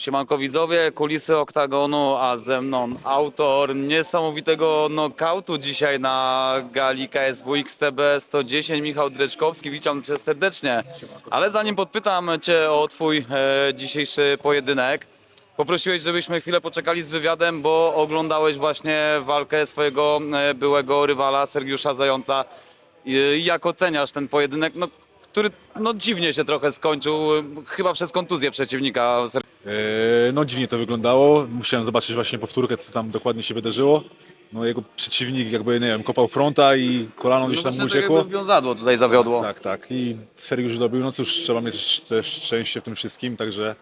Siemanko widzowie, kulisy oktagonu, a ze mną autor niesamowitego knockoutu dzisiaj na gali KSW XTB 110, Michał Dreczkowski. Witam cię serdecznie. Ale zanim podpytam cię o twój e, dzisiejszy pojedynek, poprosiłeś, żebyśmy chwilę poczekali z wywiadem, bo oglądałeś właśnie walkę swojego e, byłego rywala Sergiusza Zająca. I Jak oceniasz ten pojedynek, no, który no, dziwnie się trochę skończył, e, chyba przez kontuzję przeciwnika E, No dziwnie to wyglądało. Musiałem zobaczyć właśnie powtórkę, co tam dokładnie się wydarzyło. No jego przeciwnik jakby, nie wiem, kopał fronta i kolano gdzieś tam mu No właśnie tak uciekło. jakby wiązadło tutaj zawiodło. Tak, tak. I Sergiusz dobił. No cóż, trzeba mieć też, też szczęście w tym wszystkim, także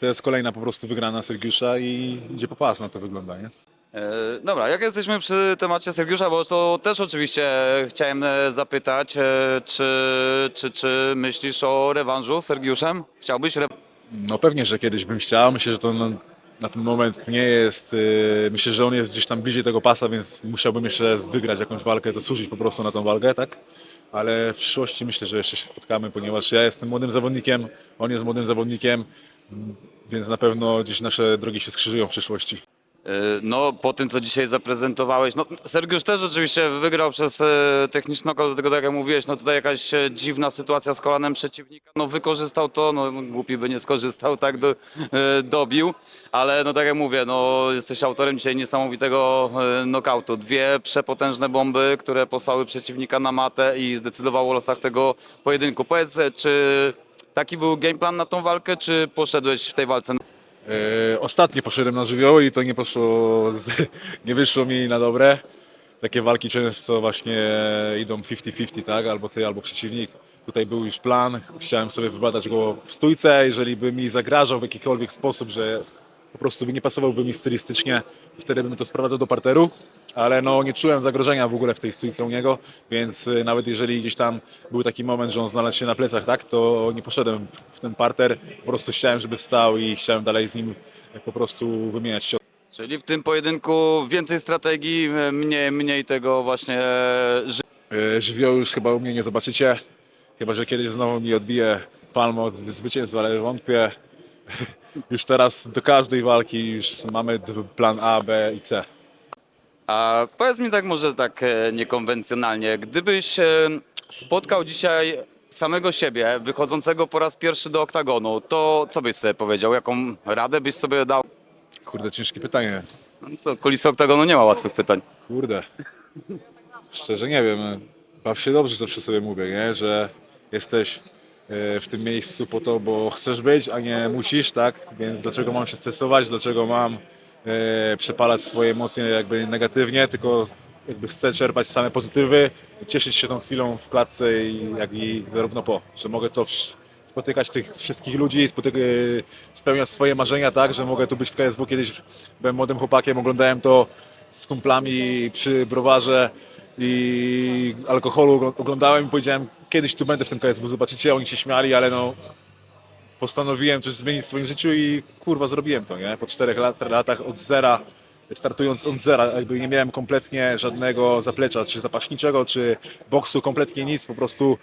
to, jest kolejna po prostu wygrana Sergiusza i idzie po pas na to wygląda, nie? E, dobra, jak jesteśmy przy temacie Sergiusza, bo to też oczywiście chciałem e, zapytać, e, czy, czy, czy myślisz o rewanżu z Sergiuszem? Chciałbyś re... No pewnie, że kiedyś bym chciał. Myślę, że to no, na ten moment nie jest. Yy, myślę, że on jest gdzieś tam bliżej tego pasa, więc musiałbym jeszcze wygrać jakąś walkę, zasłużyć po prostu na tą walkę, tak? Ale w przyszłości myślę, że jeszcze się spotkamy, ponieważ ja jestem młodym zawodnikiem, on jest młodym zawodnikiem, więc na pewno gdzieś nasze drogi się skrzyżują w przyszłości. E, No, po tym, co dzisiaj zaprezentowałeś, no, Sergiusz też oczywiście wygrał przez e, techniczną, do tego tak jak mówiłeś, no tutaj jakaś e, dziwna sytuacja z kolanem przeciwnika, no wykorzystał to, no głupi by nie skorzystał, tak, do, dobił, ale no tak jak mówię, no jesteś autorem dzisiaj niesamowitego knockoutu. Dwie przepotężne bomby, które posłały przeciwnika na matę i zdecydowało o losach tego pojedynku. Powiedz, czy taki był game plan na tą walkę, czy poszedłeś w tej walce E, ostatnio poszedłem na żywioły i to nie poszło, z, nie wyszło mi na dobre. Takie walki często właśnie idą 50-50, tak? Albo ty, albo przeciwnik. Tutaj był już plan, chciałem sobie wybadać go w stójce, jeżeli by mi zagrażał w jakikolwiek sposób, że po prostu nie pasowałby mi stylistycznie, wtedy bym to sprowadzał do parteru, ale no nie czułem zagrożenia w ogóle w tej stójce u niego, więc y, nawet jeżeli gdzieś tam był taki moment, że on znalazł się na plecach, tak, to nie poszedłem w ten parter, po prostu chciałem, żeby wstał i chciałem dalej z nim po prostu wymieniać cios. Czyli w tym pojedynku więcej strategii, e, mniej, mniej tego właśnie e, ży- Y, Żywioł już chyba u mnie nie zobaczycie, chyba że kiedyś znowu mi odbije palmę od zwycięstwa, ale wątpię. Już teraz do każdej walki już mamy plan A, B i C. A powiedz mi tak może tak e, niekonwencjonalnie, gdybyś e, spotkał dzisiaj samego siebie, wychodzącego po raz pierwszy do oktagonu, to co byś sobie powiedział? Jaką radę byś sobie dał? Kurde, ciężkie pytanie. No to kulisy oktagonu nie ma łatwych pytań. Kurde. Szczerze nie wiem. Baw się dobrze, zawsze sobie mówię, nie? że jesteś w tym miejscu po to, bo chcesz być, a nie musisz, tak? Więc dlaczego mam się stresować, dlaczego mam e, przepalać swoje emocje jakby negatywnie, tylko jakby chcę czerpać same pozytywy, cieszyć się tą chwilą w klatce i jak i zarówno po, że mogę to spotykać tych wszystkich ludzi, e, spełniać swoje marzenia, tak, że mogę tu być w KSW. Kiedyś byłem młodym chłopakiem, oglądałem to z kumplami przy browarze i alkoholu ogl- oglądałem i powiedziałem, kiedyś tu będę w tym KSW, zobaczycie, oni się śmiali, ale no postanowiłem coś zmienić w swoim życiu i kurwa zrobiłem to, nie? Po czterech lat, latach od zera, startując od zera, jakby nie miałem kompletnie żadnego zaplecza, czy zapaśniczego, czy boksu, kompletnie nic, po prostu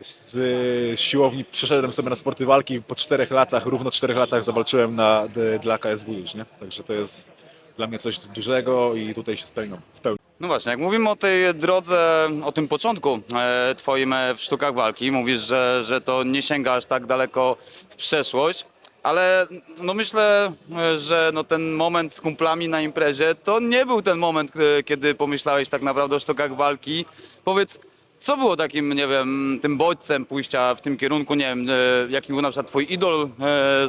z siłowni przeszedłem sobie na sporty walki, po czterech latach, równo czterech latach zawalczyłem na, d, dla KSW już, nie? Także to jest dla mnie coś dużego i tutaj się spełnią. spełnią. No właśnie, jak mówimy o tej drodze, o tym początku e, twoim e, w sztukach walki, mówisz, że, że to nie sięga aż tak daleko w przeszłość, ale no myślę, e, że no ten moment z kumplami na imprezie to nie był ten moment, kiedy pomyślałeś tak naprawdę o sztukach walki. Powiedz, co było takim, nie wiem, tym bodźcem pójścia w tym kierunku, nie wiem, e, jaki był na przykład twój idol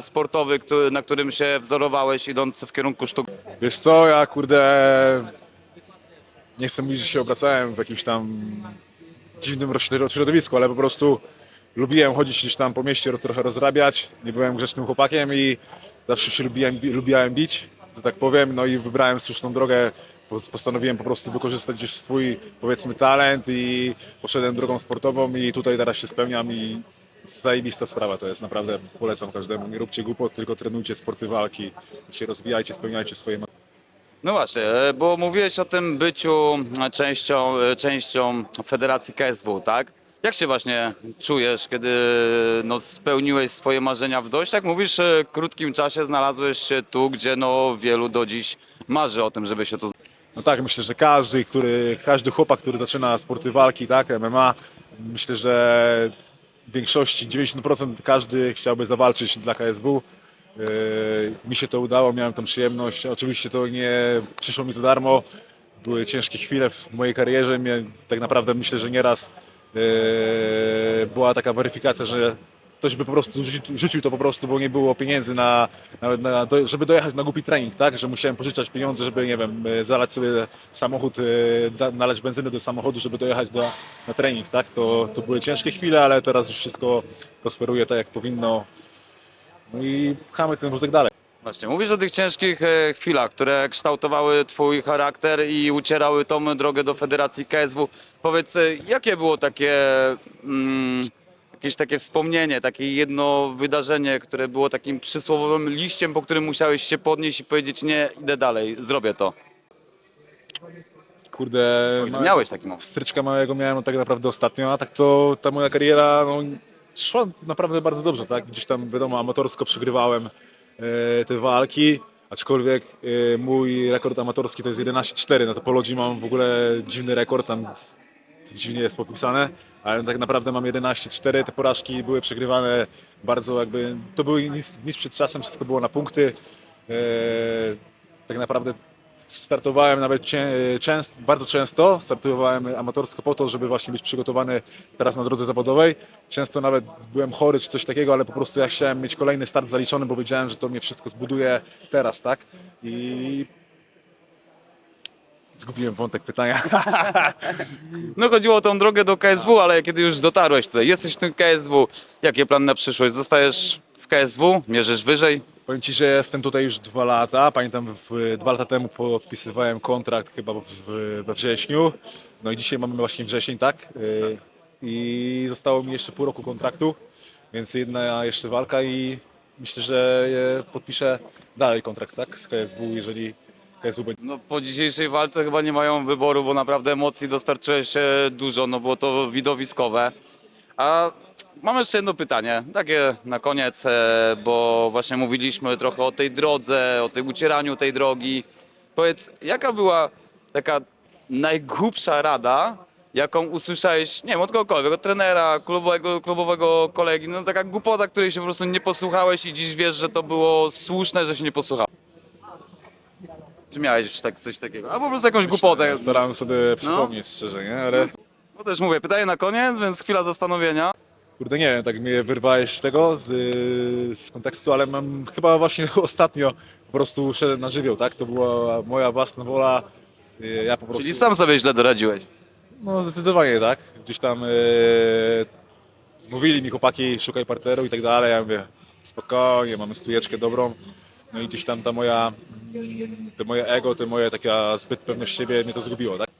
sportowy, na którym się wzorowałeś idąc w kierunku sztuk Wiesz co, ja kurde nie chcę mówić, że się obracałem w jakimś tam dziwnym środowisku, ale po prostu lubiłem chodzić gdzieś tam po mieście, ro- trochę rozrabiać, nie byłem grzecznym chłopakiem i zawsze się lubiłem, bi- lubiałem bić, że tak powiem, no i wybrałem słuszną drogę, Po- postanowiłem po prostu wykorzystać gdzieś swój, powiedzmy, talent i poszedłem drogą sportową i tutaj teraz się spełniam i zajebista sprawa. To jest, naprawdę polecam każdemu, nie róbcie głupot, tylko trenujcie sporty walki, się rozwijajcie, spełniajcie swoje No właśnie, e, bo mówiłeś o tym byciu e, częścią, e, częścią Federacji KSW, tak? Jak się właśnie czujesz, kiedy no, spełniłeś swoje marzenia w dość, jak mówisz, e, krótkim czasie znalazłeś się tu, gdzie no, wielu do dziś marzy o tym, żeby się tu No tak, myślę, że każdy, który, każdy chłopak, który zaczyna sporty walki, tak, MMA, myślę, że w większości, 90% każdy chciałby zawalczyć dla KSW. Yy, Mi się to udało, miałem tą przyjemność. Oczywiście to nie przyszło mi za darmo. Były ciężkie chwile w mojej karierze. Mnie, tak naprawdę myślę, że nieraz yy, była taka weryfikacja, że ktoś by po prostu rzucił, to po prostu, bo nie było pieniędzy na, na, na żeby dojechać na głupi trening, tak? Że musiałem pożyczać pieniądze, żeby, nie wiem, e, zalać sobie samochód, e, nalać benzyny do samochodu, żeby dojechać do, na trening, tak? To, to były ciężkie chwile, ale teraz już wszystko prosperuje tak, jak powinno. No i pchamy ten wózek dalej. Właśnie, mówisz o tych ciężkich e, chwilach, które kształtowały twój charakter i ucierały tą drogę do Federacji KSW. Powiedz, e, jakie było takie, mm, jakieś takie wspomnienie, takie jedno wydarzenie, które było takim przysłowiowym liściem, po którym musiałeś się podnieść i powiedzieć, nie, idę dalej, zrobię to. Kurde, małe- Miałeś taki moment. Stryczka małego miałem tak naprawdę ostatnio, a tak to ta moja kariera no, szła naprawdę bardzo dobrze, tak? Gdzieś tam wiadomo, amatorsko przegrywałem e, te walki, aczkolwiek e, mój rekord amatorski to jest 11-4, no to po Lodzi mam w ogóle dziwny rekord, tam dziwnie jest popisane, ale tak naprawdę mam 11-4, te porażki były przegrywane bardzo jakby, to były nic, nic przed czasem, wszystko było na punkty, e, tak naprawdę startowałem nawet cię, częst, bardzo często, startowałem amatorsko po to, żeby właśnie być przygotowany teraz na drodze zawodowej. Często nawet byłem chory czy coś takiego, ale po prostu ja chciałem mieć kolejny start zaliczony, bo wiedziałem, że to mnie wszystko zbuduje teraz, tak? I zgubiłem wątek pytania. No chodziło o tą drogę do KSW, ale kiedy już dotarłeś tutaj, jesteś w tym KSW, jakie plany na przyszłość? Zostajesz w KSW, mierzysz wyżej? Powiem Ci, że jestem tutaj już dwa lata. Pamiętam, w, dwa lata temu podpisywałem kontrakt chyba w, we wrześniu. No i dzisiaj mamy właśnie wrzesień, tak? Yy, I zostało mi jeszcze pół roku kontraktu, więc jedna jeszcze walka i myślę, że podpiszę dalej kontrakt, tak? Z KSW, jeżeli KSW będzie. No po dzisiejszej walce chyba nie mają wyboru, bo naprawdę emocji dostarczyłeś dużo, no było to widowiskowe. A mam jeszcze jedno pytanie, takie na koniec, e, bo właśnie mówiliśmy trochę o tej drodze, o tym ucieraniu tej drogi. Powiedz, jaka była taka najgłupsza rada, jaką usłyszałeś, nie wiem, od kogokolwiek, od trenera, klubowego, klubowego kolegi, no taka głupota, której się po prostu nie posłuchałeś i dziś wiesz, że to było słuszne, że się nie posłuchałeś. Czy miałeś tak, coś takiego? Albo po prostu jakąś głupotę. Starałem sobie przypomnieć szczerze, nie? Ale No też mówię, pytanie na koniec, więc chwila zastanowienia. Kurde, nie wiem, tak mnie wyrwałeś z tego, z, z kontekstu, ale mam chyba właśnie ostatnio po prostu szedłem na żywioł, tak? To była moja własna wola. Yy, Ja po prostu... Czyli sam sobie źle doradziłeś. No zdecydowanie tak. Gdzieś tam e, mówili mi chłopaki, szukaj parteru i tak dalej. Ja mówię, spokojnie, mamy stujeczkę dobrą. No i gdzieś tam ta moja, te moje ego, te moje taka zbyt pewność siebie mnie to zgubiło, tak?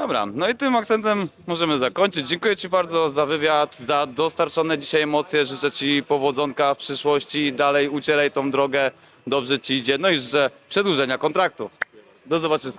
Dobra, no i tym akcentem możemy zakończyć. Dziękuję Ci bardzo za wywiad, za dostarczone dzisiaj emocje. Życzę Ci powodzonka w przyszłości. Dalej ucieraj tą drogę, dobrze Ci idzie. No i życzę przedłużenia kontraktu. Do zobaczenia.